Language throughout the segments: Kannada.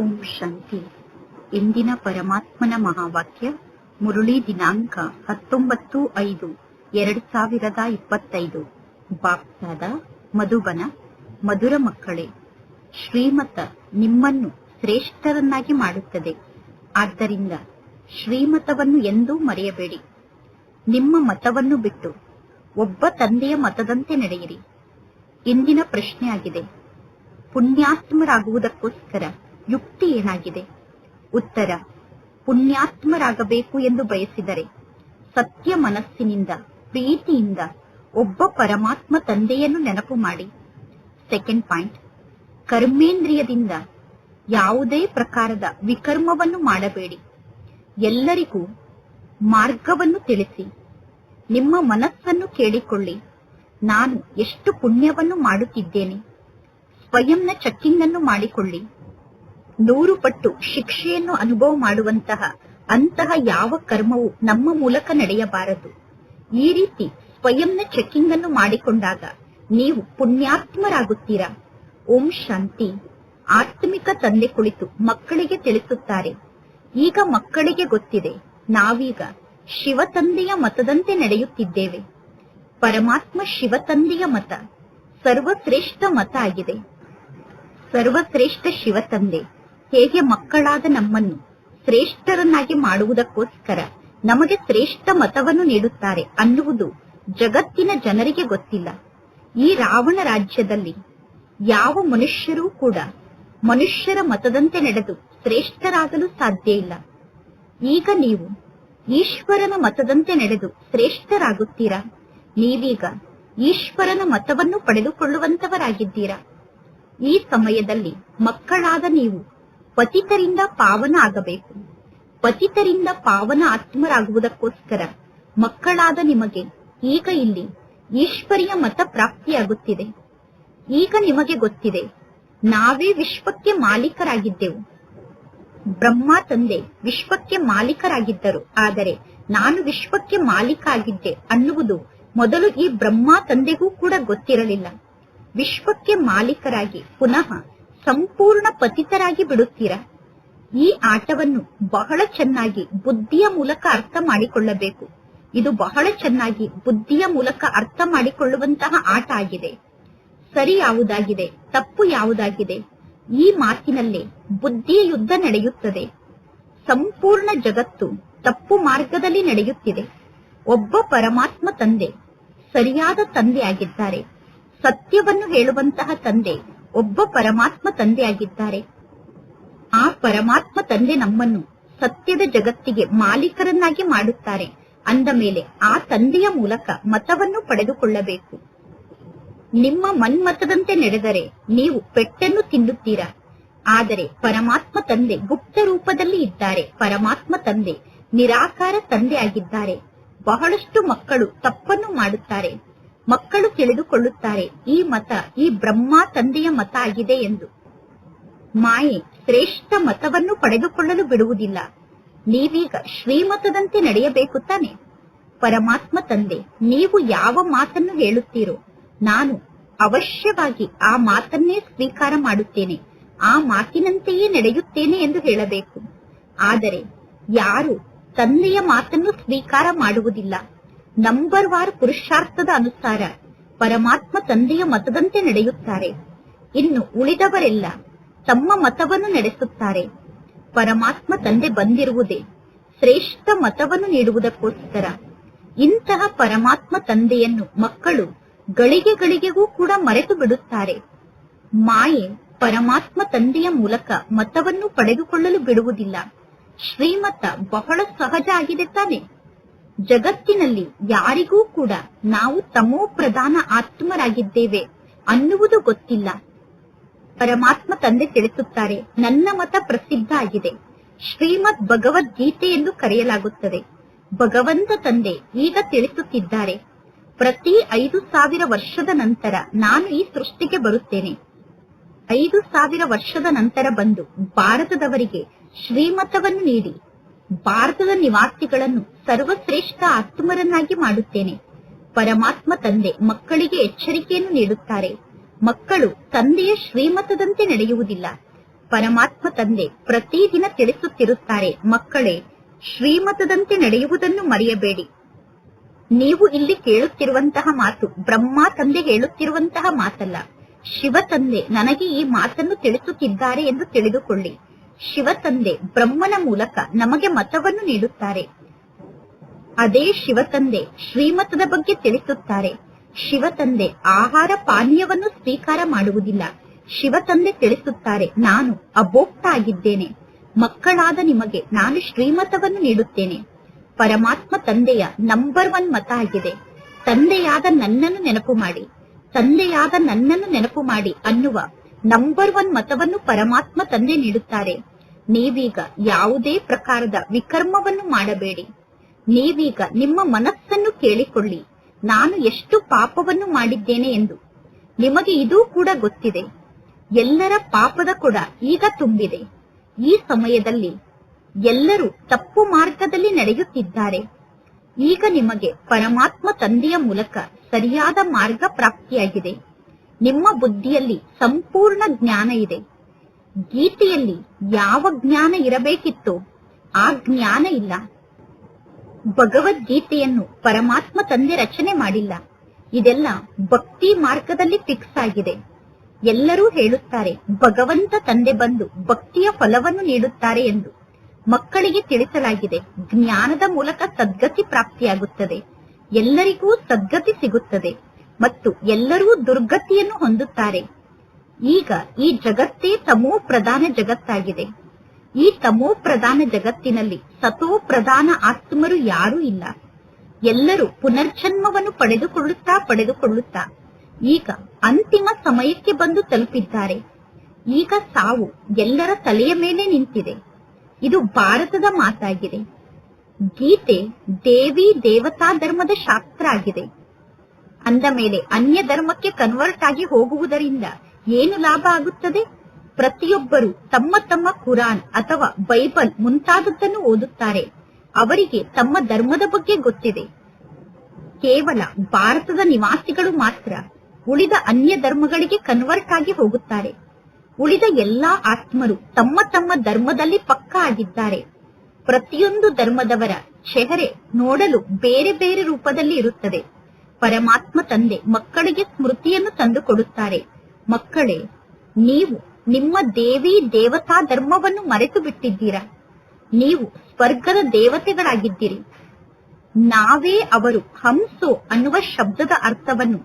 ಓಂ ಶಾಂತಿ. ಇಂದಿನ ಪರಮಾತ್ಮನ ಮಹಾವಾಕ್ಯ, ಮುರುಳಿ ದಿನಾಂಕ ಹತ್ತೊಂಬತ್ತು ಐದು, ಎರಡು ಸಾವಿರದ ಇಪ್ಪತ್ತೈದು. ಬಾಪ್ಸಾದ ಮಧುಬನ, ಮಧುರ ಮಕ್ಕಳೇ, ಶ್ರೀಮತ ನಿಮ್ಮನ್ನು ಶ್ರೇಷ್ಠರನ್ನಾಗಿ ಮಾಡುತ್ತದೆ. ಆದ್ದರಿಂದ ಶ್ರೀಮತವನ್ನು ಎಂದೂ ಮರೆಯಬೇಡಿ. ನಿಮ್ಮ ಮತವನ್ನು ಬಿಟ್ಟು ಒಬ್ಬ ತಂದೆಯ ಮತದಂತೆ ನಡೆಯಿರಿ. ಇಂದಿನ ಪ್ರಶ್ನೆಯಾಗಿದೆ. ಪುಣ್ಯಾತ್ಮರಾಗುವುದಕ್ಕೋಸ್ಕರ ಯುಕ್ತಿ ಏನಾಗಿದೆ? ಉತ್ತರ, ಪುಣ್ಯಾತ್ಮರಾಗಬೇಕು ಎಂದು ಬಯಸಿದರೆ ಸತ್ಯ ಮನಸ್ಸಿನಿಂದ, ಪ್ರೀತಿಯಿಂದ ಒಬ್ಬ ಪರಮಾತ್ಮ ತಂದೆಯನ್ನು ನೆನಪು ಮಾಡಿ. ಸೆಕೆಂಡ್ ಪಾಯಿಂಟ್ ಕರ್ಮೇಂದ್ರಿಯದಿಂದ ಯಾವುದೇ ಪ್ರಕಾರದ ವಿಕರ್ಮವನ್ನು ಮಾಡಬೇಡಿ. ಎಲ್ಲರಿಗೂ ಮಾರ್ಗವನ್ನು ತಿಳಿಸಿ. ನಿಮ್ಮ ಮನಸ್ಸನ್ನು ಕೇಳಿಕೊಳ್ಳಿ. ನಾನು ಎಷ್ಟು ಪುಣ್ಯವನ್ನು ಮಾಡುತ್ತಿದ್ದೇನೆ? ಸ್ವಯಂನ ಚೆಕ್ಕಿಂಗ್ ಅನ್ನು ಮಾಡಿಕೊಳ್ಳಿ. ನೂರು ಪಟ್ಟು ಶಿಕ್ಷೆಯನ್ನು ಅನುಭವ ಮಾಡುವಂತಹ ಅಂತಹ ಯಾವ ಕರ್ಮವು ನಮ್ಮ ಮೂಲಕ ನಡೆಯಬಾರದು. ಈ ರೀತಿ ಸ್ವಯಂನ ಚೆಕ್ಕಿಂಗ್ ಅನ್ನು ಮಾಡಿಕೊಂಡಾಗ ನೀವು ಪುಣ್ಯಾತ್ಮರಾಗುತ್ತೀರಾ? ಓಂ ಶಾಂತಿ. ಆತ್ಮಿಕ ತಂದೆ ಕುಳಿತು ಮಕ್ಕಳಿಗೆ ತಿಳಿಸುತ್ತಾರೆ. ಈಗ ಮಕ್ಕಳಿಗೆ ಗೊತ್ತಿದೆ, ನಾವೀಗ ಶಿವತಂದೆಯ ಮತದಂತೆ ನಡೆಯುತ್ತಿದ್ದೇವೆ. ಪರಮಾತ್ಮ ಶಿವತಂದೆಯ ಮತ, ಸರ್ವಶ್ರೇಷ್ಠ ಮತ ಆಗಿದೆ. ಸರ್ವಶ್ರೇಷ್ಠ ಶಿವತಂದೆ ಹೇಗೆ ಮಕ್ಕಳಾದ ನಮ್ಮನ್ನು ಶ್ರೇಷ್ಠರನ್ನಾಗಿ ಮಾಡುವುದಕ್ಕೋಸ್ಕರ ನಮಗೆ ಶ್ರೇಷ್ಠ ಮತವನ್ನು ನೀಡುತ್ತಾರೆ ಅನ್ನುವುದು ಜಗತ್ತಿನ ಜನರಿಗೆ ಗೊತ್ತಿಲ್ಲ. ಈ ರಾವಣ ರಾಜ್ಯದಲ್ಲಿ ಯಾವ ಮನುಷ್ಯರೂ ಕೂಡ ಮನುಷ್ಯರ ಮತದಂತೆ ನಡೆದು ಶ್ರೇಷ್ಠರಾಗಲು ಸಾಧ್ಯ ಇಲ್ಲ. ಈಗ ನೀವು ಈಶ್ವರನ ಮತದಂತೆ ನಡೆದು ಶ್ರೇಷ್ಠರಾಗುತ್ತೀರಾ? ನೀವೀಗ ಈಶ್ವರನ ಮತವನ್ನು ಪಡೆದುಕೊಳ್ಳುವಂತವರಾಗಿದ್ದೀರಾ? ಈ ಸಮಯದಲ್ಲಿ ಮಕ್ಕಳಾದ ನೀವು ಪತಿತರಿಂದ ಪಾವನ ಆಗಬೇಕು. ಪತಿತರಿಂದ ಪಾವನ ಆತ್ಮರಾಗುವುದಕ್ಕೋಸ್ಕರ ಮಕ್ಕಳಾದ ನಿಮಗೆ ಈಗ ಇಲ್ಲಿ ಈಶ್ವರಿಯ ಮತ ಪ್ರಾಪ್ತಿಯಾಗುತ್ತಿದೆ. ಈಗ ನಿಮಗೆ ಗೊತ್ತಿದೆ, ನಾವೇ ವಿಶ್ವಕ್ಕೆ ಮಾಲೀಕರಾಗಿದ್ದೆವು. ಬ್ರಹ್ಮ ತಂದೆ ವಿಶ್ವಕ್ಕೆ ಮಾಲೀಕರಾಗಿದ್ದರು, ಆದರೆ ನಾನು ವಿಶ್ವಕ್ಕೆ ಮಾಲೀಕ ಆಗಿದ್ದೆ ಅನ್ನುವುದು ಮೊದಲು ಈ ಬ್ರಹ್ಮ ತಂದೆಗೂ ಕೂಡ ಗೊತ್ತಿರಲಿಲ್ಲ. ವಿಶ್ವಕ್ಕೆ ಮಾಲೀಕರಾಗಿ ಪುನಃ ಸಂಪೂರ್ಣ ಪತಿತರಾಗಿ ಬಿಡುತ್ತೀರ? ಈ ಆಟವನ್ನು ಬಹಳ ಚೆನ್ನಾಗಿ ಬುದ್ಧಿಯ ಮೂಲಕ ಅರ್ಥ ಮಾಡಿಕೊಳ್ಳಬೇಕು. ಇದು ಬಹಳ ಚೆನ್ನಾಗಿ ಬುದ್ಧಿಯ ಮೂಲಕ ಅರ್ಥ ಮಾಡಿಕೊಳ್ಳುವಂತಹ ಆಟ ಆಗಿದೆ. ಸರಿ ಯಾವುದಾಗಿದೆ, ತಪ್ಪು ಯಾವುದಾಗಿದೆ, ಈ ಮಾತಿನಲ್ಲೇ ಬುದ್ಧಿಯ ಯುದ್ಧ ನಡೆಯುತ್ತದೆ. ಸಂಪೂರ್ಣ ಜಗತ್ತು ತಪ್ಪು ಮಾರ್ಗದಲ್ಲಿ ನಡೆಯುತ್ತಿದೆ. ಒಬ್ಬ ಪರಮಾತ್ಮ ತಂದೆ, ಸರಿಯಾದ ತಂದೆ ಆಗಿದ್ದಾರೆ ಸತ್ಯವನ್ನು ಹೇಳುವಂತಹ ತಂದೆ ಒಬ್ಬ ಪರಮಾತ್ಮ ತಂದೆ ಆಗಿದ್ದಾರೆ ಆ ಪರಮಾತ್ಮ ತಂದೆ ನಮ್ಮನ್ನು ಸತ್ಯದ ಜಗತ್ತಿಗೆ ಮಾಲೀಕರನ್ನಾಗಿ ಮಾಡುತ್ತಾರೆ. ಅಂದ ಮೇಲೆ ಆ ತಂದೆಯ ಮೂಲಕ ಮತವನ್ನು ಪಡೆದುಕೊಳ್ಳಬೇಕು. ನಿಮ್ಮ ಮನ್ಮತದಂತೆ ನಡೆದರೆ ನೀವು ಪೆಟ್ಟನ್ನು ತಿನ್ನುತ್ತೀರಾ? ಆದರೆ ಪರಮಾತ್ಮ ತಂದೆ ಗುಪ್ತ ರೂಪದಲ್ಲಿ ಇದ್ದಾರೆ. ಪರಮಾತ್ಮ ತಂದೆ ನಿರಾಕಾರ ತಂದೆ ಆಗಿದ್ದಾರೆ ಬಹಳಷ್ಟು ಮಕ್ಕಳು ತಪ್ಪನ್ನು ಮಾಡುತ್ತಾರೆ. ಮಕ್ಕಳು ತಿಳಿದುಕೊಳ್ಳುತ್ತಾರೆ, ಈ ಮತ, ಈ ಬ್ರಹ್ಮ ತಂದೆಯ ಮತ ಆಗಿದೆ ಎಂದು. ಮಾಯೆ ಶ್ರೇಷ್ಠ ಮತವನ್ನು ಪಡೆದುಕೊಳ್ಳಲು ಬಿಡುವುದಿಲ್ಲ. ನೀವೀಗ ಶ್ರೀಮತದಂತೆ ನಡೆಯಬೇಕು ತಾನೆ. ಪರಮಾತ್ಮ ತಂದೆ, ನೀವು ಯಾವ ಮಾತನ್ನು ಹೇಳುತ್ತೀರೋ, ನಾನು ಅವಶ್ಯವಾಗಿ ಆ ಮಾತನ್ನೇ ಸ್ವೀಕಾರ ಮಾಡುತ್ತೇನೆ, ಆ ಮಾತಿನಂತೆಯೇ ನಡೆಯುತ್ತೇನೆ ಎಂದು ಹೇಳಬೇಕು. ಆದರೆ ಯಾರು ತಂದೆಯ ಮಾತನ್ನು ಸ್ವೀಕಾರ ಮಾಡುವುದಿಲ್ಲ. ನಂಬರ್ ವಾರ್ ಪುರುಷಾರ್ಥದ ಅನುಸಾರ ಪರಮಾತ್ಮ ತಂದೆಯ ಮತದಂತೆ ನಡೆಯುತ್ತಾರೆ. ಇನ್ನು ಉಳಿದವರೆಲ್ಲ ತಮ್ಮ ಮತವನ್ನು ನಡೆಸುತ್ತಾರೆ. ಪರಮಾತ್ಮ ತಂದೆ ಬಂದಿರುವುದೇ ಶ್ರೇಷ್ಠ ಮತವನ್ನು ನೀಡುವುದಕ್ಕೋಸ್ಕರ. ಇಂತಹ ಪರಮಾತ್ಮ ತಂದೆಯನ್ನು ಮಕ್ಕಳು ಗಳಿಗೆ ಗಳಿಗೆಗೂ ಕೂಡ ಮರೆತು ಬಿಡುತ್ತಾರೆ. ಮಾಯೆ ಪರಮಾತ್ಮ ತಂದೆಯ ಮೂಲಕ ಮತವನ್ನು ಪಡೆದುಕೊಳ್ಳಲು ಬಿಡುವುದಿಲ್ಲ. ಶ್ರೀಮತ ಬಹಳ ಸಹಜ ಆಗಿದೆ ತಾನೆ. ಜಗತ್ತಿನಲ್ಲಿ ಯಾರಿಗೂ ಕೂಡ ನಾವು ತಮೋ ಪ್ರಧಾನ ಆತ್ಮರಾಗಿದ್ದೇವೆ ಅನ್ನುವುದು ಗೊತ್ತಿಲ್ಲ. ಪರಮಾತ್ಮ ತಂದೆ ತಿಳಿಸುತ್ತಾರೆ, ನನ್ನ ಮತ ಪ್ರಸಿದ್ಧ ಆಗಿದೆ. ಶ್ರೀಮದ್ ಭಗವದ್ಗೀತೆ ಎಂದು ಕರೆಯಲಾಗುತ್ತದೆ. ಭಗವಂತ ತಂದೆ ಈಗ ತಿಳಿಸುತ್ತಿದ್ದಾರೆ. ಪ್ರತಿ ಐದು ಸಾವಿರ ವರ್ಷದ ನಂತರ ನಾನು ಈ ಸೃಷ್ಟಿಗೆ ಬರುತ್ತೇನೆ. ಐದು ಸಾವಿರ ವರ್ಷದ ನಂತರ ಬಂದು ಭಾರತದವರಿಗೆ ಶ್ರೀಮತವನ್ನು ನೀಡಿ. ಭಾರತದ ನಿವಾಸಿಗಳನ್ನು ಸರ್ವಶ್ರೇಷ್ಠ ಆತ್ಮರನ್ನಾಗಿ ಮಾಡುತ್ತೇನೆ. ಪರಮಾತ್ಮ ತಂದೆ ಮಕ್ಕಳಿಗೆ ಎಚ್ಚರಿಕೆಯನ್ನು ನೀಡುತ್ತಾರೆ. ಮಕ್ಕಳು ತಂದೆಯ ಶ್ರೀಮತದಂತೆ ನಡೆಯುವುದಿಲ್ಲ. ಪರಮಾತ್ಮ ತಂದೆ ಪ್ರತಿದಿನ ತಿಳಿಸುತ್ತಿರುತ್ತಾರೆ, ಮಕ್ಕಳೇ, ಶ್ರೀಮತದಂತೆ ನಡೆಯುವುದನ್ನು ಮರೆಯಬೇಡಿ. ನೀವು ಇಲ್ಲಿ ಕೇಳುತ್ತಿರುವಂತಹ ಮಾತು ಬ್ರಹ್ಮ ತಂದೆ ಹೇಳುತ್ತಿರುವಂತಹ ಮಾತಲ್ಲ. ಶಿವ ತಂದೆ ನನಗೆ ಈ ಮಾತನ್ನು ತಿಳಿಸುತ್ತಿದ್ದಾರೆ ಎಂದು ತಿಳಿದುಕೊಳ್ಳಿ. ಶಿವ ತಂದೆ ಬ್ರಹ್ಮನ ಮೂಲಕ ನಮಗೆ ಮತವನ್ನು ನೀಡುತ್ತಾರೆ. ಅದೇ ಶಿವ ತಂದೆ ಶ್ರೀಮತದ ಬಗ್ಗೆ ತಿಳಿಸುತ್ತಾರೆ. ಶಿವ ತಂದೆ ಆಹಾರ ಪಾನೀಯವನ್ನು ಸ್ವೀಕಾರ ಮಾಡುವುದಿಲ್ಲ. ಶಿವ ತಂದೆ ತಿಳಿಸುತ್ತಾರೆ, ನಾನು ಅಭೋಕ್ತ ಆಗಿದ್ದೇನೆ ಮಕ್ಕಳಾದ ನಿಮಗೆ ನಾನು ಶ್ರೀಮತವನ್ನು ನೀಡುತ್ತೇನೆ. ಪರಮಾತ್ಮ ತಂದೆಯ ನಂಬರ್ ಒನ್ ಮತ ಆಗಿದೆ. ತಂದೆಯಾದ ನನ್ನನ್ನು ನೆನಪು ಮಾಡಿ. ತಂದೆಯಾದ ನನ್ನನ್ನು ನೆನಪು ಮಾಡಿ ಅನ್ನುವ ನಂಬರ್ ಒನ್ ಮತವನ್ನು ಪರಮಾತ್ಮ ತಂದೆ ನೀಡುತ್ತಾರೆ. ನೀವೀಗ ಯಾವುದೇ ಪ್ರಕಾರದ ವಿಕರ್ಮವನ್ನು ಮಾಡಬೇಡಿ. ನೀವೀಗ ನಿಮ್ಮ ಮನಸ್ಸನ್ನು ಕೇಳಿಕೊಳ್ಳಿ. ನಾನು ಎಷ್ಟು ಪಾಪವನ್ನು ಮಾಡಿದ್ದೇನೆ ಎಂದು. ನಿಮಗೆ ಇದೂ ಕೂಡ ಗೊತ್ತಿದೆ. ಎಲ್ಲರ ಪಾಪದ ಕೂಡ ಈಗ ತುಂಬಿದೆ. ಈ ಸಮಯದಲ್ಲಿ ಎಲ್ಲರೂ ತಪ್ಪು ಮಾರ್ಗದಲ್ಲಿ ನಡೆಯುತ್ತಿದ್ದಾರೆ. ಈಗ ನಿಮಗೆ ಪರಮಾತ್ಮ ತಂದೆಯ ಮೂಲಕ ಸರಿಯಾದ ಮಾರ್ಗ ಪ್ರಾಪ್ತಿಯಾಗಿದೆ. ನಿಮ್ಮ ಬುದ್ಧಿಯಲ್ಲಿ ಸಂಪೂರ್ಣ ಜ್ಞಾನ ಇದೆ. ಗೀತೆಯಲ್ಲಿ ಯಾವ ಜ್ಞಾನ ಇರಬೇಕಿತ್ತು ಆ ಜ್ಞಾನ ಇಲ್ಲ. ಭಗವದ್ಗೀತೆಯನ್ನು ಪರಮಾತ್ಮ ತಂದೆ ರಚನೆ ಮಾಡಿಲ್ಲ. ಇದೆಲ್ಲ ಭಕ್ತಿ ಮಾರ್ಗದಲ್ಲಿ ಫಿಕ್ಸ್ ಆಗಿದೆ. ಎಲ್ಲರೂ ಹೇಳುತ್ತಾರೆ, ಭಗವಂತ ತಂದೆ ಬಂದು ಭಕ್ತಿಯ ಫಲವನ್ನು ನೀಡುತ್ತಾರೆ ಎಂದು. ಮಕ್ಕಳಿಗೆ ತಿಳಿಸಲಾಗಿದೆ, ಜ್ಞಾನದ ಮೂಲಕ ಸದ್ಗತಿ ಪ್ರಾಪ್ತಿಯಾಗುತ್ತದೆ. ಎಲ್ಲರಿಗೂ ಸದ್ಗತಿ ಸಿಗುತ್ತದೆ ಮತ್ತು ಎಲ್ಲರೂ ದುರ್ಗತಿಯನ್ನು ಹೊಂದುತ್ತಾರೆ. ಈಗ ಈ ಜಗತ್ತೇ ತಮೋ ಪ್ರಧಾನ ಜಗತ್ತಾಗಿದೆ. ಈ ತಮೋ ಪ್ರಧಾನ ಜಗತ್ತಿನಲ್ಲಿ ಸತೋ ಪ್ರಧಾನ ಆತ್ಮರು ಯಾರೂ ಇಲ್ಲ. ಎಲ್ಲರೂ ಪುನರ್ಜನ್ಮವನ್ನು ಪಡೆದುಕೊಳ್ಳುತ್ತಾ ಪಡೆದುಕೊಳ್ಳುತ್ತಾ ಈಗ ಅಂತಿಮ ಸಮಯಕ್ಕೆ ಬಂದು ತಲುಪಿದ್ದಾರೆ. ಈಗ ಸಾವು ಎಲ್ಲರ ತಲೆಯ ಮೇಲೆ ನಿಂತಿದೆ. ಇದು ಭಾರತದ ಮಾತಾಗಿದೆ. ಗೀತೆ ದೇವಿ ದೇವತಾ ಧರ್ಮದ ಶಾಸ್ತ್ರ ಆಗಿದೆ. ಅಂದ ಮೇಲೆ ಅನ್ಯ ಧರ್ಮಕ್ಕೆ ಕನ್ವರ್ಟ್ ಆಗಿ ಹೋಗುವುದರಿಂದ ಏನು ಲಾಭ ಆಗುತ್ತದೆ? ಪ್ರತಿಯೊಬ್ಬರು ತಮ್ಮ ತಮ್ಮ ಕುರಾನ್ ಅಥವಾ ಬೈಬಲ್ ಮುಂತಾದದ್ದನ್ನು ಓದುತ್ತಾರೆ. ಅವರಿಗೆ ತಮ್ಮ ಧರ್ಮದ ಬಗ್ಗೆ ಗೊತ್ತಿದೆ. ಕೇವಲ ಭಾರತದ ನಿವಾಸಿಗಳು ಮಾತ್ರ ಉಳಿದ ಅನ್ಯ ಧರ್ಮಗಳಿಗೆ ಕನ್ವರ್ಟ್ ಆಗಿ ಹೋಗುತ್ತಾರೆ. ಉಳಿದ ಎಲ್ಲಾ ಆತ್ಮರು ತಮ್ಮ ತಮ್ಮ ಧರ್ಮದಲ್ಲಿ ಪಕ್ಕ ಆಗಿದ್ದಾರೆ. ಪ್ರತಿಯೊಂದು ಧರ್ಮದವರ ಚೆಹರೆ ನೋಡಲು ಬೇರೆ ಬೇರೆ ರೂಪದಲ್ಲಿ ಇರುತ್ತದೆ. ಪರಮಾತ್ಮ ತಂದೆ ಮಕ್ಕಳಿಗೆ ಸ್ಮೃತಿಯನ್ನು ತಂದು ಕೊಡುತ್ತಾರೆ ಮಕ್ಕಳೇ, ನೀವು ನಿಮ್ಮ ದೇವಿ ದೇವತಾ ಧರ್ಮವನ್ನು ಮರೆತು ಬಿಟ್ಟಿದ್ದೀರಾ ನೀವು ಸ್ವರ್ಗದ ದೇವತೆಗಳಾಗಿದ್ದೀರಿ. ನಾವೇ ಅವರು ಹಂಸೋ ಅನ್ನುವ ಶಬ್ದದ ಅರ್ಥವನ್ನು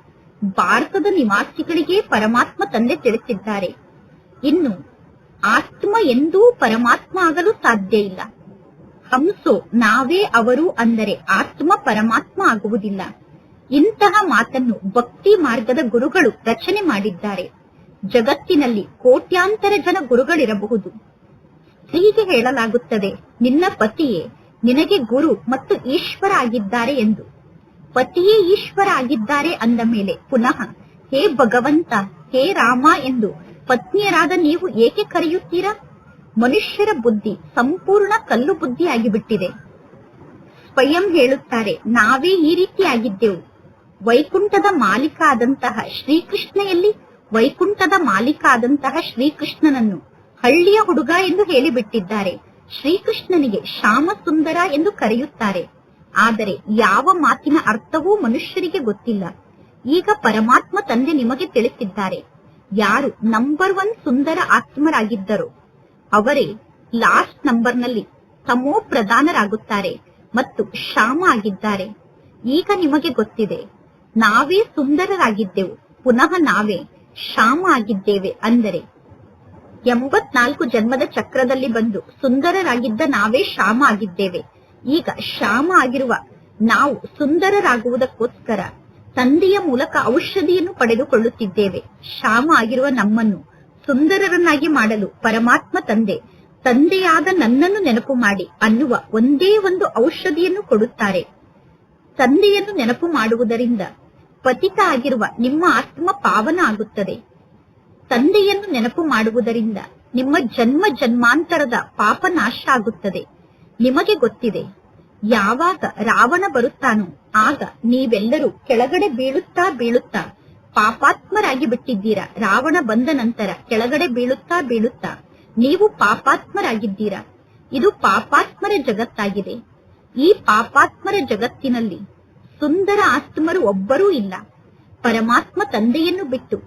ಭಾರತದ ನಿವಾಸಿಗಳಿಗೆ ಪರಮಾತ್ಮ ತಂದೆ ತಿಳಿಸಿದ್ದಾರೆ. ಇನ್ನು ಆತ್ಮ ಎಂದೂ ಪರಮಾತ್ಮ ಆಗಲು ಸಾಧ್ಯ ಇಲ್ಲ. ಹಂಸೋ ನಾವೇ ಅವರು ಅಂದರೆ ಆತ್ಮ ಪರಮಾತ್ಮ ಆಗುವುದಿಲ್ಲ. ಇಂತಹ ಮಾತನ್ನು ಭಕ್ತಿ ಮಾರ್ಗದ ಗುರುಗಳು ರಚನೆ ಮಾಡಿದ್ದಾರೆ. ಜಗತ್ತಿನಲ್ಲಿ ಕೋಟ್ಯಾಂತರ ಜನ ಗುರುಗಳಿರಬಹುದು. ಹೀಗೆ ಹೇಳಲಾಗುತ್ತದೆ, ನಿನ್ನ ಪತಿಯೇ, ನಿನಗೆ ಗುರು ಮತ್ತು ಈಶ್ವರ ಆಗಿದ್ದಾರೆ ಎಂದು. ಪತಿಯೇ ಈಶ್ವರ ಆಗಿದ್ದಾರೆ ಅಂದ ಮೇಲೆ ಪುನಃ, ಹೇ ಭಗವಂತ, ಹೇ ರಾಮ ಎಂದು ಪತ್ನಿಯರಾದ ನೀವು ಏಕೆ ಕರೆಯುತ್ತೀರಾ? ಮನುಷ್ಯರ ಬುದ್ಧಿ ಸಂಪೂರ್ಣ ಕಲ್ಲು ಬುದ್ಧಿ ಆಗಿಬಿಟ್ಟಿದೆ ಸ್ವಯಂ ಹೇಳುತ್ತಾರೆ, ನಾವೇ ಈ ರೀತಿ ಆಗಿದ್ದೆವು ವೈಕುಂಠದ ಮಾಲೀಕ ಆದಂತಹ ಶ್ರೀಕೃಷ್ಣೆಯಲ್ಲಿ ವೈಕುಂಠದ ಮಾಲೀಕ ಆದಂತಹ ಶ್ರೀಕೃಷ್ಣನನ್ನು ಹಳ್ಳಿಯ ಹುಡುಗ ಎಂದು ಹೇಳಿಬಿಟ್ಟಿದ್ದಾರೆ. ಶ್ರೀಕೃಷ್ಣನಿಗೆ ಶ್ಯಾಮ ಸುಂದರ ಎಂದು ಕರೆಯುತ್ತಾರೆ. ಆದರೆ ಯಾವ ಮಾತಿನ ಅರ್ಥವೂ ಮನುಷ್ಯರಿಗೆ ಗೊತ್ತಿಲ್ಲ. ಈಗ ಪರಮಾತ್ಮ ತಂದೆ ನಿಮಗೆ ತಿಳಿಸಿದ್ದಾರೆ. ಯಾರು ನಂಬರ್ ಒನ್ ಸುಂದರ ಆತ್ಮರಾಗಿದ್ದರು. ಅವರೇ ಲಾಸ್ಟ್ ನಂಬರ್ನಲ್ಲಿ ತಮೋ ಪ್ರಧಾನರಾಗುತ್ತಾರೆ ಮತ್ತು ಶ್ಯಾಮ ಆಗಿದ್ದಾರೆ. ಈಗ ನಿಮಗೆ ಗೊತ್ತಿದೆ. ನಾವೇ ಸುಂದರರಾಗಿದ್ದೆವು. ಪುನಃ ನಾವೇ ಶ್ಯಾಮ ಆಗಿದ್ದೇವೆ ಅಂದರೆ, ಎಂಬತ್ನಾಲ್ಕು ಜನ್ಮದ ಚಕ್ರದಲ್ಲಿ ಬಂದು ಸುಂದರರಾಗಿದ್ದ ನಾವೇ ಶ್ಯಾಮ ಆಗಿದ್ದೇವೆ. ಈಗ ಶ್ಯಾಮ ಆಗಿರುವ ನಾವು ಸುಂದರರಾಗುವುದಕ್ಕೋಸ್ಕರ ತಂದೆಯ ಮೂಲಕ ಔಷಧಿಯನ್ನು ಪಡೆದುಕೊಳ್ಳುತ್ತಿದ್ದೇವೆ. ಶ್ಯಾಮ ಆಗಿರುವ ನಮ್ಮನ್ನು ಸುಂದರರನ್ನಾಗಿ ಮಾಡಲು ಪರಮಾತ್ಮ ತಂದೆ, ತಂದೆಯಾದ ನನ್ನನ್ನು ನೆನಪು ಮಾಡಿ ಅನ್ನುವ ಒಂದೇ ಒಂದು ಔಷಧಿಯನ್ನು ಕೊಡುತ್ತಾರೆ. ತಂದೆಯನ್ನು ನೆನಪು ಮಾಡುವುದರಿಂದ ಪತಿತ ಆಗಿರುವ ನಿಮ್ಮ ಆತ್ಮ ಪಾವನ ಆಗುತ್ತದೆ. ತಂದೆಯನ್ನು ನೆನಪು ಮಾಡುವುದರಿಂದ ನಿಮ್ಮ ಜನ್ಮ ಜನ್ಮಾಂತರದ ಪಾಪ ನಾಶ ಆಗುತ್ತದೆ. ನಿಮಗೆ ಗೊತ್ತಿದೆ, ಯಾವಾಗ ರಾವಣ ಬರುತ್ತಾನೋ ಆಗ ನೀವೆಲ್ಲರೂ ಕೆಳಗಡೆ ಬೀಳುತ್ತಾ ಬೀಳುತ್ತಾ ಪಾಪಾತ್ಮರಾಗಿ ಬಿಟ್ಟಿದ್ದೀರಾ. ರಾವಣ ಬಂದ ನಂತರ ಕೆಳಗಡೆ ಬೀಳುತ್ತಾ ಬೀಳುತ್ತಾ ನೀವು ಪಾಪಾತ್ಮರಾಗಿದ್ದೀರಾ. ಇದು ಪಾಪಾತ್ಮರ ಜಗತ್ತಾಗಿದೆ. ಈ ಪಾಪಾತ್ಮರ ಜಗತ್ತಿನಲ್ಲಿ ಸುಂದರ ಆತ್ಮರು ಒಬ್ಬರೂ ಇಲ್ಲ. ಪರಮಾತ್ಮ ತಂದೆಯನ್ನು ಬಿಟ್ಟು